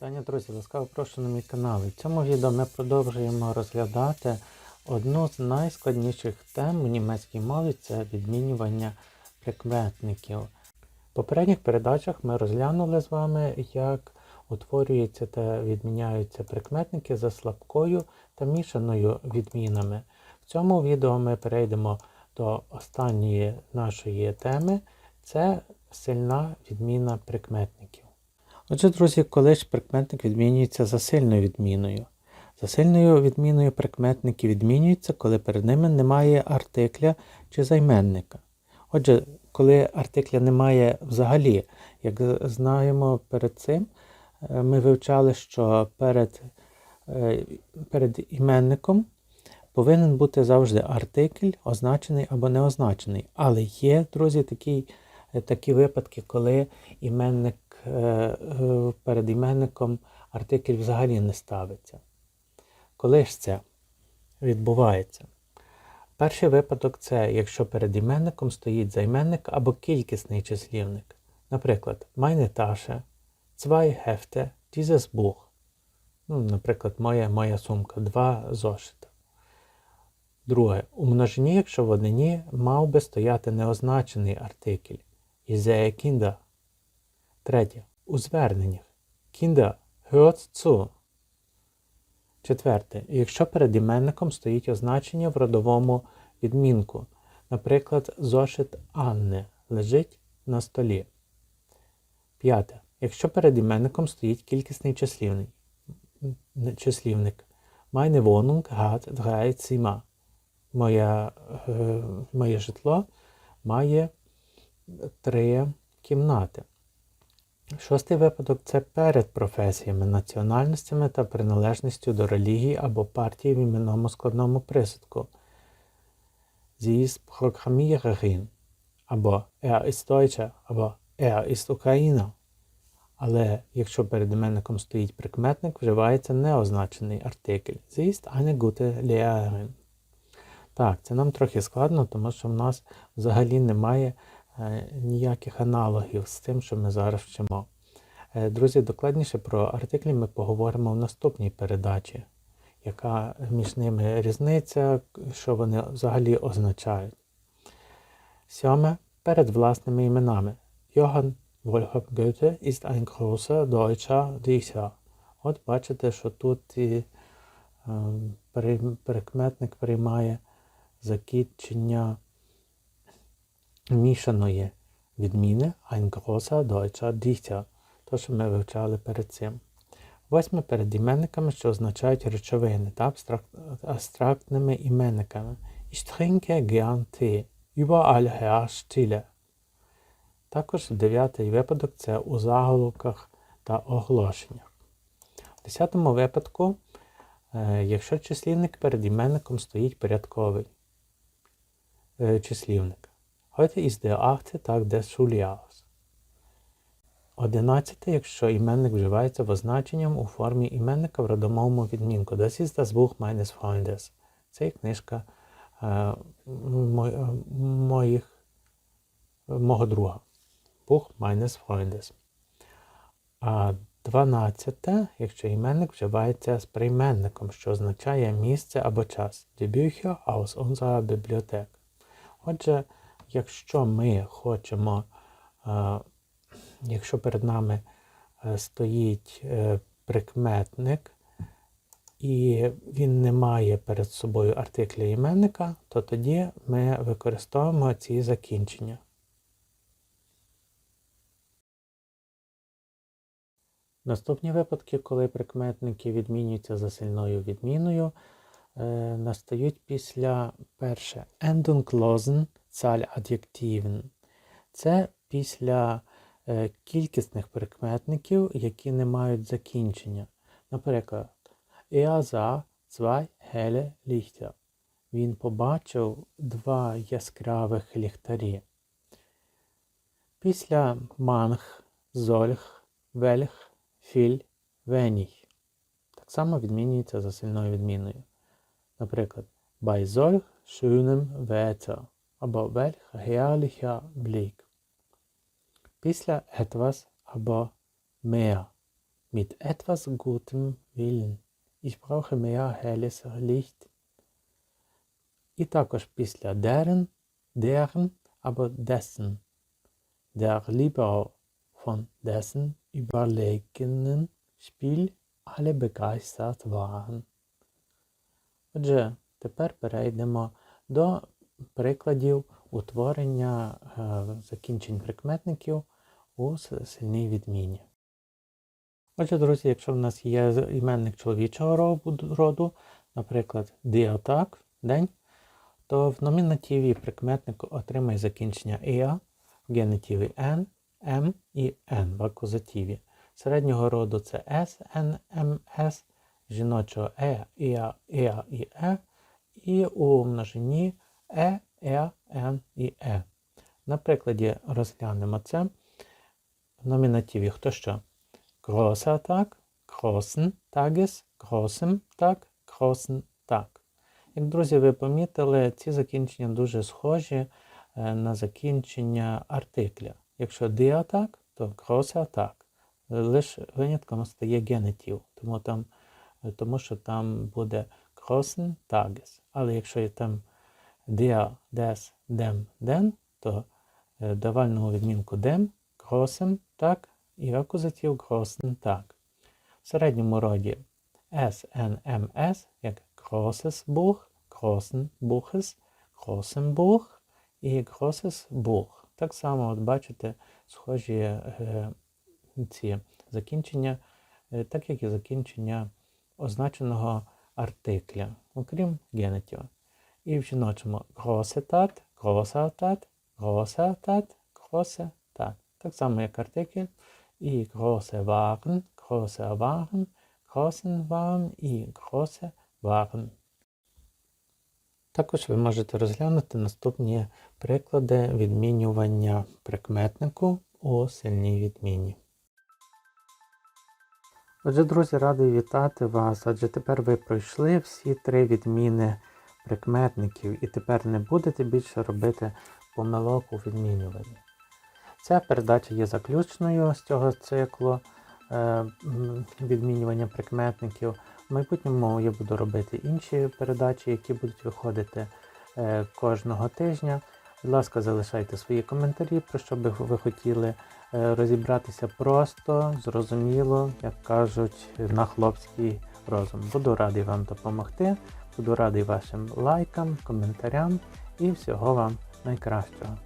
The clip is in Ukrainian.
Вітання, друзі, ласкаво прошу на мій канал. В цьому відео ми продовжуємо розглядати одну з найскладніших тем у німецькій мові це відмінювання прикметників. В попередніх передачах ми розглянули з вами, як утворюються та відміняються прикметники за слабкою та мішаною відмінами. В цьому відео ми перейдемо до останньої нашої теми це сильна відміна прикметників. Отже, друзі, коли ж прикметник відмінюється за сильною відміною. За сильною відміною прикметники відмінюються, коли перед ними немає артикля чи займенника. Отже, коли артикля немає взагалі, як знаємо перед цим, е, ми вивчали, що перед, е, перед іменником повинен бути завжди артикль, означений або неозначений. Але є, друзі, такі, е, такі випадки, коли іменник перед іменником артикль взагалі не ставиться. Коли ж це відбувається? Перший випадок це якщо перед іменником стоїть займенник або кількісний числівник. Наприклад, meine Tasche, zwei Hefte, dieses Buch. Ну, наприклад, моя, моя сумка, два зошита. Друге, у множині, якщо в однині, мав би стояти неозначений артикль. Ізея кінда. Третє. У зверненнях. Kinder, hört. Четверте. Якщо перед іменником стоїть означення в родовому відмінку. Наприклад, зошит Анни лежить на столі. П'яте. Якщо перед іменником стоїть кількісний числівник. числівник. Meine Wohnung hat drei Zimmer. Моя, е, моє житло має три кімнати. Шостий випадок це перед професіями, національностями та приналежністю до релігії або партії в іменному складному присудку. Sie ist або Er ist Deutsche, або Er ist Ukrainer. Але якщо перед іменником стоїть прикметник, вживається неозначений артикль. Sie ist eine gute Lehrerin. Так, це нам трохи складно, тому що в нас взагалі немає ніяких аналогів з тим, що ми зараз вчимо. Е, друзі, докладніше про артиклі ми поговоримо в наступній передачі, яка між ними різниця, що вони взагалі означають. Сьоме перед власними іменами. Johann Wolfgang Goethe ist ein großer deutscher Dichter. От бачите, що тут і, е, прикметник приймає закінчення мішаної відміни ein großer deutscher Dichter, то, що ми вивчали перед цим. Восьме перед іменниками, що означають речовини та абстрактними іменниками. Ich trinke gern Tee. Überall herrscht Stille. Також дев'ятий випадок це у заголовках та оголошеннях. В десятому випадку, е, якщо числівник перед іменником стоїть порядковий е, числівник. Heute ist der achte Tag des Schuljahres. Одинадцяте, якщо іменник вживається в означенням у формі іменника в родомовому відмінку. Das ist das Buch meines Freundes. Це книжка е, моїх, мого друга. Buch meines Freundes. А дванадцяте, якщо іменник вживається з прийменником, що означає місце або час. Die Bücher aus unserer Bibliothek. Отже, якщо ми хочемо, е, якщо перед нами е, стоїть е, прикметник, і він не має перед собою артикля іменника, то тоді ми використовуємо ці закінчення. Наступні випадки, коли прикметники відмінюються за сильною відміною, настають після перше Endunglosen Zahladjektiven. Це після е, кількісних прикметників, які не мають закінчення. Наприклад, Er sah zwei helle. Він побачив два яскравих ліхтарі. Після манг, зольх, вельх, філь, веніх. Так само відмінюється за сильною відміною. Наприклад, bei solch schönem або welch herrlicher Blick. Після etwas або mehr. Mit etwas gutem Willen. Ich brauche mehr helles Licht. І також після deren, deren або dessen. Der Libero von dessen überlegenen Spiel alle begeistert waren. Отже, тепер перейдемо до прикладів утворення е, закінчень прикметників у сильній відміні. Отже, друзі, якщо в нас є іменник чоловічого роду, наприклад, діатак, день, то в номінативі прикметник отримає закінчення «ea», в генетиві «n», «m» і «n» в акузативі. Середнього роду це «s», «n», «m», «s», жіночого «е», «іа», «еа» і «е», і у множині «е», «е», «н» і «е». На прикладі розглянемо це. В номінативі хто що? Großer Tag, großen Tages, großem Tag, großen Tag. Як друзі, ви помітили, ці закінчення дуже схожі е, на закінчення артикля. Якщо діатак, то großer Tag. Лише винятком стає генетив, тому, там, е, тому що там буде großen Tages. Але якщо є там der, des, dem, den, то е, давального відмінку dem, großem Tag і акузатив großen Tag. В середньому роді S, N, M, S, як großes Buch, großen Buches, großen Buch і großes Buch. Так само, от бачите, схожі е, ці закінчення, е, так як і закінчення означеного артикля, окрім генетів. І в жіночому große Tat, großer Tat, großer Tat, große Tat. Так само, як артикль, і große Waren, große Waren, großen Waren і große Waren. Також ви можете розглянути наступні приклади відмінювання прикметнику у сильній відміні. Отже, друзі, радий вітати вас, адже тепер ви пройшли всі три відміни прикметників і тепер не будете більше робити помилок у відмінюванні. Ця передача є заключною з цього циклу е, відмінювання прикметників. В майбутньому я буду робити інші передачі, які будуть виходити е, кожного тижня. Будь ласка, залишайте свої коментарі, про що би ви хотіли е, розібратися просто, зрозуміло, як кажуть, на хлопський розум. Буду радий вам допомогти, буду радий вашим лайкам, коментарям і всього вам найкращого.